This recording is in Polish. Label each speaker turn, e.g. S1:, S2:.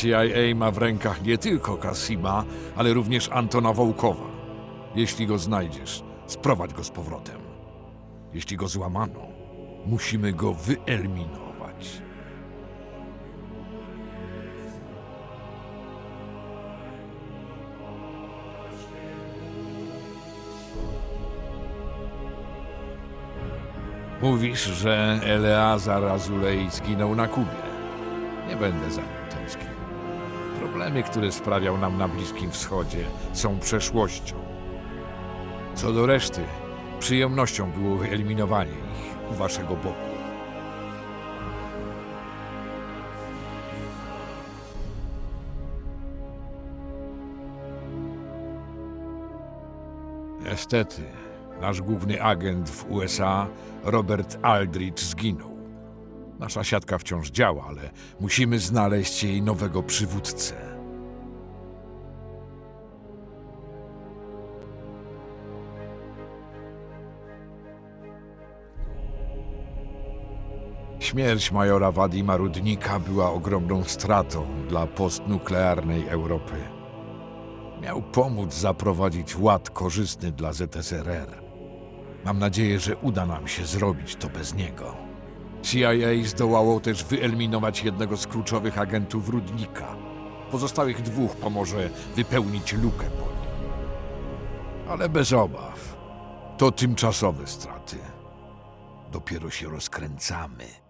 S1: CIA ma w rękach nie tylko Kasima, ale również Antona Wołkowa. Jeśli go znajdziesz, sprowadź go z powrotem. Jeśli go złamano, musimy go wyeliminować. Mówisz, że Eleazar Azulei zginął na Kubie. Nie będę za nim. Problemy, które sprawiał nam na Bliskim Wschodzie, są przeszłością. Co do reszty, przyjemnością było wyeliminowanie ich u waszego boku. Niestety, nasz główny agent w USA, Robert Aldrich, zginął. Nasza siatka wciąż działa, ale musimy znaleźć jej nowego przywódcę. Śmierć majora Wadima Rudnika była ogromną stratą dla postnuklearnej Europy. Miał pomóc zaprowadzić ład korzystny dla ZSRR. Mam nadzieję, że uda nam się zrobić to bez niego. CIA zdołało też wyeliminować jednego z kluczowych agentów Rudnika. Pozostałych dwóch pomoże wypełnić lukę po nim. Ale bez obaw. To tymczasowe straty. Dopiero się rozkręcamy.